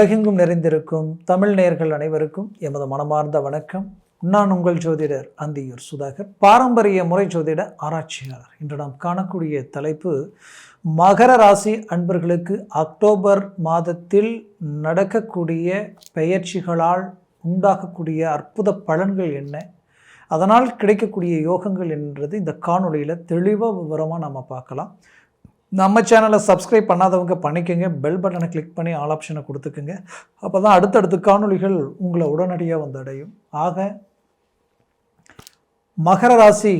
உலகெங்கும் நிறைந்திருக்கும் தமிழ் நேயர்கள் அனைவருக்கும் எமது மனமார்ந்த வணக்கம். நான் உங்கள் ஜோதிடர் அந்தியூர் சுதாகர். பாரம்பரிய முறை ஜோதிட ஆராய்ச்சியாளர். இன்று நாம் காணக்கூடிய தலைப்பு மகர ராசி அன்பர்களுக்கு அக்டோபர் மாதத்தில் நடக்கக்கூடிய பெயர்ச்சிகளால் உண்டாகக்கூடிய அற்புத பலன்கள் என்ன? அதனால் கிடைக்கக்கூடிய யோகங்கள் என்றது இந்த காணொளியில் தெளிவாக விவரமாக நம்ம பார்க்கலாம். நம்ம சேனலை சப்ஸ்கிரைப் பண்ணாதவங்க பண்ணிக்கோங்க. பெல் பட்டனை கிளிக் பண்ணி ஆல் ஆப்ஷனை கொடுத்துக்குங்க. அப்போ தான் அடுத்தடுத்து காணொளிகள் உங்களை உடனடியாக வந்து அடையும். ஆக மகர ராசி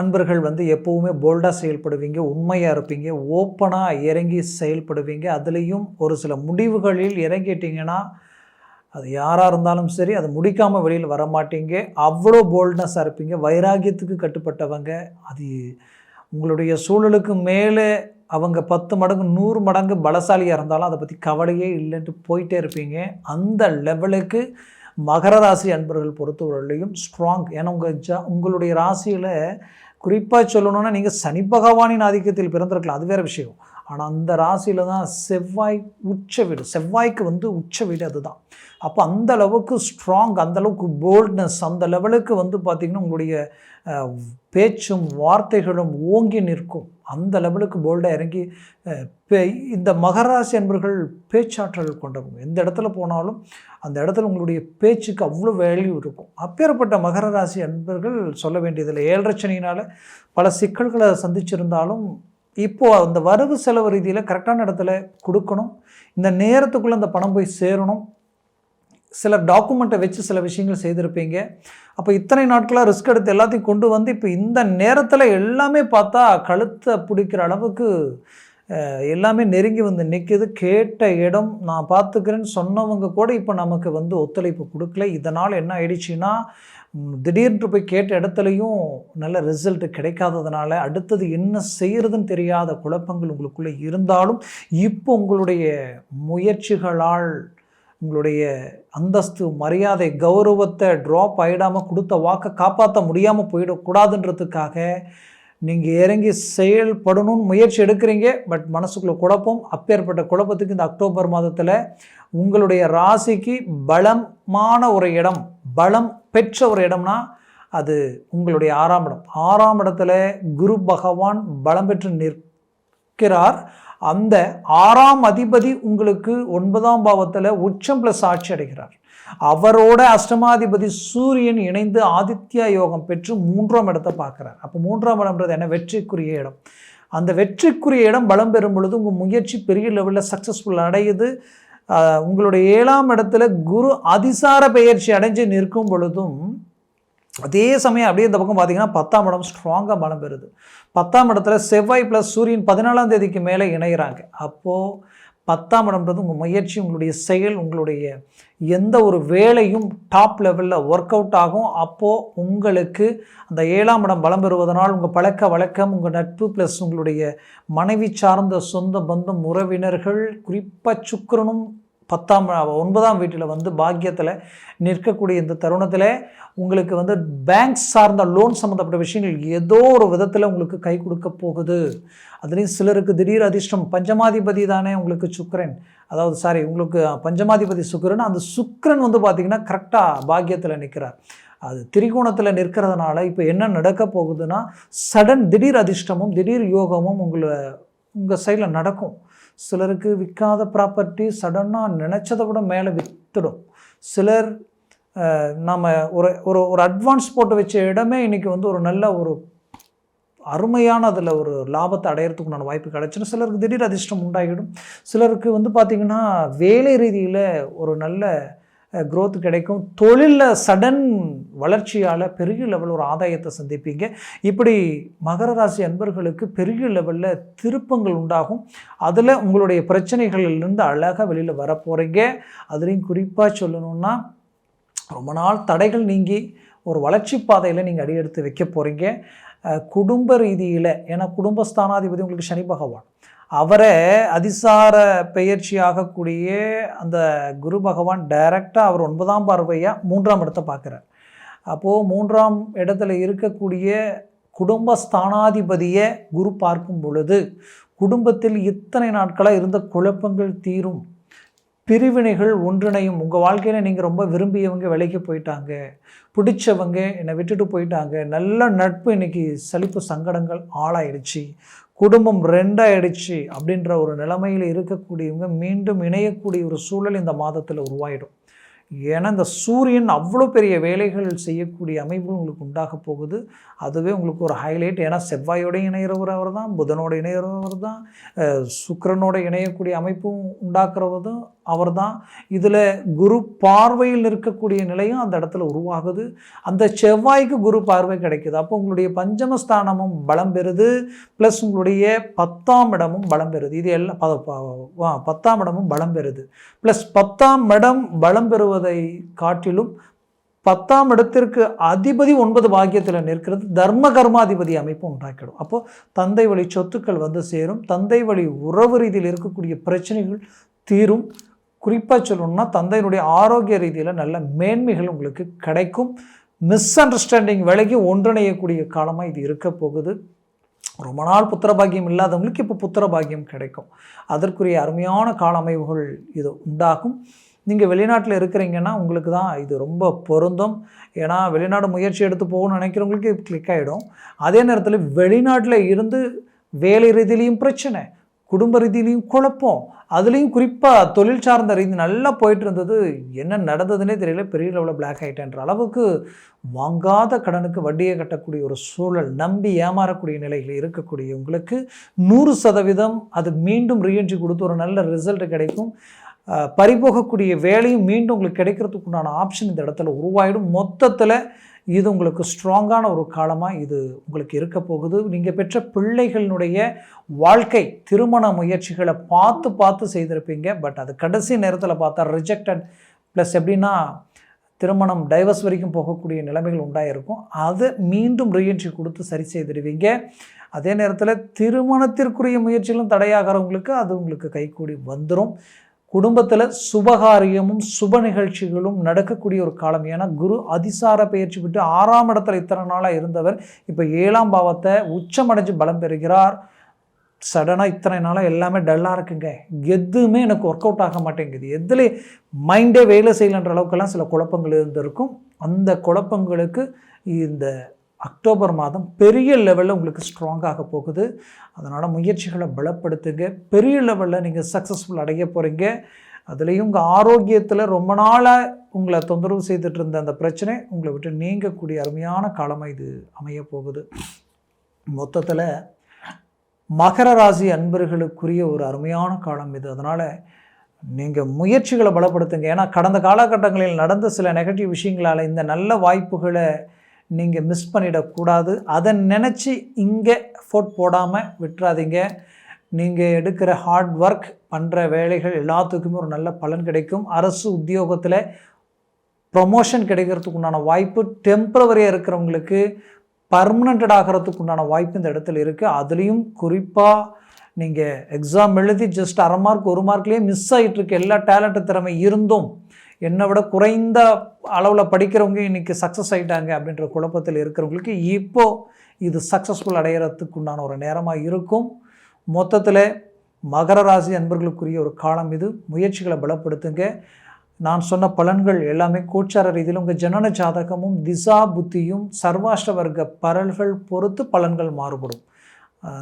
அன்பர்கள் வந்து எப்போவுமே போல்டாக செயல்படுவீங்க உண்மையாக இருப்பீங்க ஓப்பனாக இறங்கி செயல்படுவீங்க. அதுலேயும் ஒரு சில முடிவுகளில் இறங்கிட்டீங்கன்னா அது யாராக இருந்தாலும் சரி அதை முடிக்காமல் வெளியில் வரமாட்டீங்க. அவ்வளோ போல்ட்னஸாக இருப்பீங்க. வைராகியத்துக்கு கட்டுப்பட்டவங்க அது உங்களுடைய சூழலுக்கு மேலே அவங்க பத்து மடங்கு நூறு மடங்கு பலசாலியாக இருந்தாலும் அதை பற்றி கவலையே இல்லைன்ட்டு போயிட்டே இருப்பீங்க. அந்த லெவலுக்கு மகர ராசி அன்பர்கள் பொறுத்தவரையிலையும் ஸ்ட்ராங் ஏன்னா உங்கள் ஜா உங்களுடைய ராசியில் குறிப்பாக சொல்லணுன்னா நீங்கள் சனி பகவானின் ஆதிக்கத்தில் பிறந்திருக்கலாம். அது வேறு விஷயம். ஆனால் அந்த ராசியில் தான் செவ்வாய் உச்ச வீடு. செவ்வாய்க்கு வந்து உச்ச வீடு அதுதான். அப்போ அந்த அளவுக்கு ஸ்ட்ராங் அந்த அளவுக்கு போல்ட்னஸ் அந்த லெவலுக்கு வந்து பார்த்திங்கன்னா உங்களுடைய பேச்சும் வார்த்தைகளும் ஓங்கி நிற்கும். அந்த லெவலுக்கு போல்டாக இறங்கி பே- இந்த மகராசி அன்பர்கள் பேச்சாற்றல் கொண்டவங்க. எந்த இடத்துல போனாலும் அந்த இடத்துல உங்களுடைய பேச்சுக்கு அவ்வளோ வேல்யூ இருக்கும். அப்பேற்பட்ட மகர ராசி அன்பர்கள் சொல்ல வேண்டியதில்லை. ஏழரச்சனையினால் பல சிக்கல்களை சந்திச்சிருந்தாலும் இப்போது அந்த வரவு செலவு ரீதியில் கரெக்டான இடத்துல கொடுக்கணும். இந்த நேரத்துக்குள்ளே அந்த பணம் போய் சேரணும். சில டாக்குமெண்ட்டை வச்சு சில விஷயங்கள் செய்திருப்பீங்க. அப்போ இத்தனை நாட்களாக ரிஸ்க் எடுத்து எல்லாத்தையும் கொண்டு வந்து இப்போ இந்த நேரத்தில் எல்லாமே பார்த்தா கழுத்தை பிடிக்கிற அளவுக்கு எல்லாமே நெருங்கி வந்து நிற்கிது கேட்ட இடம் நான் பார்த்துக்கிறேன்னு சொன்னவங்க கூட இப்போ நமக்கு வந்து ஒத்துழைப்பு கொடுக்கல. இதனால் என்ன ஆயிடுச்சுன்னா திடீர்னு போய் கேட்ட இடத்துலையும் நல்ல ரிசல்ட் கிடைக்காததுனால அடுத்தது என்ன செய்கிறதுன்னு தெரியாத குழப்பங்கள் உங்களுக்குள்ளே இருந்தாலும் இப்போ உங்களுடைய முயற்சிகளால் உங்களுடைய அந்தஸ்து மரியாதை கௌரவத்தை ட்ராப் ஆகிடாமல் கொடுத்த வாக்கை காப்பாற்ற முடியாமல் போயிடக்கூடாதுன்றதுக்காக நீங்கள் இறங்கி செயல்படணும்னு முயற்சி எடுக்கிறீங்க பட் மனசுக்குள்ள குழப்பம் அப்பேற்பட்ட குழப்பத்துக்கு இந்த அக்டோபர் மாதத்தில் உங்களுடைய ராசிக்கு பலமான ஒரு இடம் பலம் பெற்ற ஒரு இடம்னா அது உங்களுடைய ஆறாம் இடம். ஆறாம் இடத்துல குரு பகவான் பலம் பெற்று நிற்கிறார். அந்த ஆறாம் அதிபதி உங்களுக்கு ஒன்பதாம் பாவத்தில் உச்சம் ப்ளஸ் ஆட்சி அடைகிறார். அவரோட அஷ்டமாதிபதி சூரியன் இணைந்து ஆதித்யா யோகம் பெற்று மூன்றாம் இடத்தை பார்க்குறார். அப்போ மூன்றாம் இடம்ன்றது என்ன? வெற்றிக்குரிய இடம். அந்த வெற்றிக்குரிய இடம் பலம் பெறும் பொழுது உங்கள் முயற்சி பெரிய லெவலில் சக்ஸஸ்ஃபுல் அடையுது. உங்களுடைய ஏழாம் இடத்துல குரு அதிசார பெயர்ச்சி அடைஞ்சு நிற்கும் பொழுதும் அதே சமயம் அப்படியே இந்த பக்கம் பார்த்தீங்கன்னா பத்தாம் இடம் ஸ்ட்ராங்காக பலம் பெறுது. பத்தாம் இடத்துல செவ்வாய் ப்ளஸ் சூரியன் பதினாலாம் தேதிக்கு மேலே இணைகிறாங்க அப்போது பத்தாம் இடம்ன்றது உங்கள் முயற்சி உங்களுடைய செயல் உங்களுடைய எந்த ஒரு வேலையும் டாப் லெவலில் ஒர்க் அவுட் ஆகும். அப்போது உங்களுக்கு அந்த ஏழாம் இடம் பலம் பெறுவதனால் உங்கள் பழக்க வழக்கம் உங்கள் நட்பு ப்ளஸ் உங்களுடைய மனைவி சார்ந்த சொந்த பந்தம் உறவினர்கள் குறிப்பாக சுக்கிரனும் பத்தாம் ஒன்பதாம் வீட்டில் வந்து பாக்கியத்தில் நிற்கக்கூடிய இந்த தருணத்தில் உங்களுக்கு வந்து பேங்க் சார்ந்த லோன் சம்மந்தப்பட்ட விஷயங்கள் ஏதோ ஒரு விதத்தில் உங்களுக்கு கை கொடுக்க போகுது. அதுலேயும் சிலருக்கு திடீர் அதிர்ஷ்டம் பஞ்சமாதிபதி தானே உங்களுக்கு சுக்கரன். அதாவது சாரி உங்களுக்கு பஞ்சமாதிபதி சுக்கரன். அந்த சுக்கரன் வந்து பார்த்திங்கன்னா கரெக்டாக பாக்கியத்தில் நிற்கிறார் அது திரிகோணத்தில் நிற்கிறதுனால இப்போ என்ன நடக்க போகுதுன்னா சடன் திடீர் அதிர்ஷ்டமும் திடீர் யோகமும் உங்களை உங்கள் சைடில் நடக்கும். சிலருக்கு விற்காத ப்ராப்பர்ட்டி சடனாக நினச்சதை விட மேலே விற்றுடும் சிலர் நம்ம ஒரு ஒரு ஒரு அட்வான்ஸ் போட்டு வச்ச இடமே இன்றைக்கி வந்து ஒரு நல்ல ஒரு அருமையான அதில் ஒரு லாபத்தை அடையிறதுக்குண்டான வாய்ப்பு கிடச்சினா சிலருக்கு திடீர் அதிர்ஷ்டம் உண்டாகிடும். சிலருக்கு வந்து பார்த்திங்கன்னா வேலை ரீதியில் ஒரு நல்ல க்ரோத் கிடைக்கும். தொழிலில் சடன் வளர்ச்சியால் பெரிய லெவல் ஒரு ஆதாயத்தை சந்திப்பீங்க. இப்படி மகர ராசி அன்பர்களுக்கு பெரிய லெவலில் திருப்பங்கள் உண்டாகும். அதில் உங்களுடைய பிரச்சனைகளிலிருந்து அழகாக வெளியில் வர போகிறீங்க அதுலேயும் குறிப்பாக சொல்லணும்னா ரொம்ப நாள் தடைகள் நீங்கி ஒரு வளர்ச்சி பாதையில் நீங்கள் அடியெடுத்து வைக்க போகிறீங்க குடும்ப ரீதியில் ஏன்னா குடும்பஸ்தானாதிபதி உங்களுக்கு சனி பகவான். அவரை அதிசார பெயர்ச்சி ஆகக்கூடிய அந்த குரு பகவான் டைரக்டாக அவர் ஒன்பதாம் பார்வையாக மூன்றாம் இடத்தை பார்க்குறார். அப்போது மூன்றாம் இடத்துல இருக்கக்கூடிய குடும்ப ஸ்தானாதிபதியை குரு பார்க்கும் பொழுது குடும்பத்தில் இத்தனை நாட்களாக இருந்த குழப்பங்கள் தீரும். பிரிவினைகள் ஒன்றிணையும். உங்கள் வாழ்க்கையில் நீங்கள் ரொம்ப விரும்பியவங்க விலைக்கு போயிட்டாங்க. பிடிச்சவங்க என்னை விட்டுட்டு போயிட்டாங்க. நல்ல நட்பு இன்னைக்கு சலிப்பு சங்கடங்கள் ஆளாயிடுச்சு. குடும்பம் ரெண்டாயிடுச்சு அப்படின்ற ஒரு நிலைமையில் இருக்கக்கூடியவங்க மீண்டும் இணையக்கூடிய ஒரு சூழல் இந்த மாதத்தில் உருவாயிடும். ஏன்னா இந்த சூரியன் அவ்வளோ பெரிய வேலைகள் செய்யக்கூடிய அமைப்பு உங்களுக்கு உண்டாக போகுது. அதுவே உங்களுக்கு ஒரு ஹைலைட் ஏன்னா செவ்வாயோட இணையிறவர் அவர் தான் புதனோட இணையிறவர் தான் சுக்கரனோட இணையக்கூடிய அமைப்பும் உண்டாக்குறவதும் அவர் தான் இதில் குரு பார்வையில் இருக்கக்கூடிய நிலையும் அந்த இடத்துல உருவாகுது. அந்த செவ்வாய்க்கு குரு பார்வை கிடைக்குது. அப்போ உங்களுடைய பஞ்சமஸ்தானமும் பலம் பெறுது. ப்ளஸ் உங்களுடைய பத்தாம் இடமும் பலம் பெறுது. இது எல்லாம் பத்தாம் இடமும் பலம் பெறுது. ப்ளஸ் பத்தாம் இடம் பலம் பெறுவதை காட்டிலும் பத்தாம் இடத்திற்கு அதிபதி ஒன்பது பாக்கியத்தில் நிற்கிறது. தர்ம கர்மாதிபதி அமைப்பு உண்டாக்கிடும். அப்போது தந்தை வழி சொத்துக்கள் வந்து சேரும். தந்தை வழி உறவு ரீதியில் இருக்கக்கூடிய பிரச்சனைகள் தீரும். குறிப்பாக சொல்லணும்னா தந்தையினுடைய ஆரோக்கிய ரீதியில் நல்ல மேன்மைகள் உங்களுக்கு கிடைக்கும். மிஸ் அண்டர்ஸ்டாண்டிங் விலைக்கு ஒன்றிணையக்கூடிய காலமாக இது இருக்க போகுது. ரொம்ப நாள் புத்திரபாகியம் இல்லாதவங்களுக்கு இப்போ புத்திரபாகியம் கிடைக்கும். அதற்குரிய அருமையான கால அமைவுகள் இது உண்டாகும். நீங்கள் வெளிநாட்டில் இருக்கிறீங்கன்னா உங்களுக்கு தான் இது ரொம்ப பொருந்தும். ஏன்னா வெளிநாடு முயற்சி எடுத்து போகணும்னு நினைக்கிறவங்களுக்கு கிளிக் ஆகிடும் அதே நேரத்தில் வெளிநாட்டில் இருந்து வேலை ரீதியிலையும் பிரச்சனை குடும்ப ரீதியிலையும் குழப்பம் அதுலேயும் குறிப்பாக தொழில் சார்ந்த ரீதி நல்லா போயிட்டு இருந்தது என்ன நடந்ததுன்னே தெரியல. பெரிய லெவலில் பிளாக் ஆகிட்டேன்ற அளவுக்கு வாங்காத கடனுக்கு வட்டியை கட்டக்கூடிய ஒரு சூழல் நம்பி ஏமாறக்கூடிய நிலையில் இருக்கக்கூடிய உங்களுக்கு நூறு சதவீதம் அது மீண்டும் ரீஎன்ட்ரி கொடுத்து ஒரு நல்ல ரிசல்ட் கிடைக்கும். பறிபோகக்கூடிய வேலையும் மீண்டும் உங்களுக்கு கிடைக்கிறதுக்குண்டான ஆப்ஷன் இந்த இடத்துல உருவாயிடும். மொத்தத்தில் இது உங்களுக்கு ஸ்ட்ராங்கான ஒரு காலமாக இது உங்களுக்கு இருக்க போகுது. நீங்கள் பெற்ற பிள்ளைகளினுடைய வாழ்க்கை திருமண முயற்சிகளை பார்த்து பார்த்து செய்திருப்பீங்க. பட் அது கடைசி நேரத்தில் பார்த்தா ரிஜெக்டட் ப்ளஸ் எப்படின்னா திருமணம் டைவர்ஸ் வரைக்கும் போகக்கூடிய நிலைமைகள் உண்டாயிருக்கும். அதை மீண்டும் ரீஎன்ட்ரி கொடுத்து சரி செய்திருவீங்க. அதே நேரத்தில் திருமணத்திற்குரிய முயற்சிகளும் தடையாகிறவங்களுக்கு அது உங்களுக்கு கைகூடி வந்துடும் குடும்பத்தில் சுபகாரியமும் சுப நிகழ்ச்சிகளும் நடக்கக்கூடிய ஒரு காலம். ஏன்னா குரு அதிசார பயிற்சி விட்டு ஆறாம் இடத்துல இத்தனை நாளாக இருந்தவர். இப்போ ஏழாம் பாவத்தை உச்சமடைஞ்சு பலம் பெறுகிறார். சடனாக இத்தனை நாளாக எல்லாமே டல்லாக இருக்குங்க. எதுவுமே எனக்கு ஒர்க் அவுட் ஆக மாட்டேங்குது. எதில் மைண்டே வேலை செய்யலைன்ற அளவுக்கெல்லாம் சில குழப்பங்கள் இருந்திருக்கும். அந்த குழப்பங்களுக்கு இந்த அக்டோபர் மாதம் பெரிய லெவலில் உங்களுக்கு ஸ்ட்ராங்காக போகுது. அதனால் முயற்சிகளை பலப்படுத்துங்க. பெரிய லெவலில் நீங்கள் சக்ஸஸ்ஃபுல் அடைய போகிறீங்க அதுலேயும் உங்கள் ஆரோக்கியத்தில் ரொம்ப நாளாக உங்களை தொந்தரவு செய்துட்டு இருந்த அந்த பிரச்சனை உங்களை விட்டு நீங்கக்கூடிய அருமையான காலமாக இது அமைய போகுது. மொத்தத்தில் மகர ராசி அன்பர்களுக்குரிய ஒரு அருமையான காலம் இது. அதனால் நீங்கள் முயற்சிகளை பலப்படுத்துங்க. ஏன்னா கடந்த காலகட்டங்களில் நடந்த சில நெகட்டிவ் விஷயங்களால் இந்த நல்ல வாய்ப்புகளை நீங்கள் மிஸ் பண்ணிடக்கூடாது. அதை நினச்சி இங்கே ஃபோட் போடாமல் விட்டுறாதீங்க. நீங்கள் எடுக்கிற ஹார்ட் ஒர்க் பண்ணுற வேலைகள் எல்லாத்துக்குமே ஒரு நல்ல பலன் கிடைக்கும். அரசு உத்தியோகத்தில் ப்ரொமோஷன் கிடைக்கிறதுக்கு உண்டான வாய்ப்பு டெம்பரவரியாக இருக்கிறவங்களுக்கு பர்மனண்டட் ஆகிறதுக்கு உண்டான வாய்ப்பு இந்த இடத்துல இருக்குது அதுலேயும் குறிப்பாக நீங்கள் எக்ஸாம் எழுதி ஜஸ்ட் அரை மார்க் ஒரு மார்க்லேயே மிஸ் ஆகிட்டுருக்கு எல்லா டேலண்ட்டு திறமை இருந்தும் என்னை விட குறைந்த அளவில் படிக்கிறவங்க இன்றைக்கி சக்ஸஸ் ஆகிட்டாங்க அப்படின்ற குழப்பத்தில் இருக்கிறவங்களுக்கு இப்போ இது சக்ஸஸ்ஃபுல் அடையிறதுக்கு உண்டான ஒரு நேரமாக இருக்கும். மொத்தத்தில் மகர ராசி அன்பர்களுக்குரிய ஒரு காலம் இது. முயற்சிகளை பலப்படுத்துங்க. நான் சொன்ன பலன்கள் எல்லாமே கோச்சார ரீதியில் உங்கள் ஜனன ஜாதகமும் திசா புத்தியும் சர்வாஷ்ட வர்க்க பரல்கள் பொறுத்து பலன்கள் மாறுபடும்.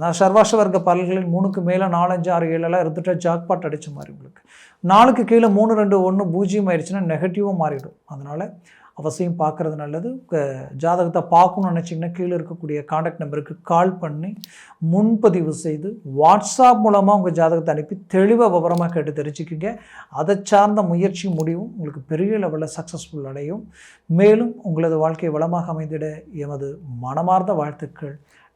நான் சர்வாஷ்ட வர்க்க பலன்களில் மூணுக்கு மேலே நாலஞ்சு ஆறு ஏழெல்லாம் இருந்துட்டா ஜாக்பாட் அடித்த மாதிரி உங்களுக்கு. நாலுக்கு கீழே மூணு ரெண்டு ஒன்று பூஜ்ஜியம் ஆயிடுச்சுன்னா நெகட்டிவாக மாறிடும். அதனால் அவசியம் பார்க்குறது நல்லது. ஜாதகத்தை பார்க்கணும்னு நினச்சிங்கன்னா கீழே இருக்கக்கூடிய காண்டாக்ட் நம்பருக்கு கால் பண்ணி முன்பதிவு செய்து வாட்ஸ்அப் மூலமாக உங்கள் ஜாதகத்தை அனுப்பி தெளிவாக விவரமாக கேட்டு தெரிஞ்சுக்கிங்க. அதை சார்ந்த முயற்சி முடிவும் உங்களுக்கு பெரிய லெவலில் சக்ஸஸ்ஃபுல் அடையும். மேலும் உங்களது வாழ்க்கை வளமாக அமைந்திட எமது மனமார்ந்த வாழ்த்துக்கள்.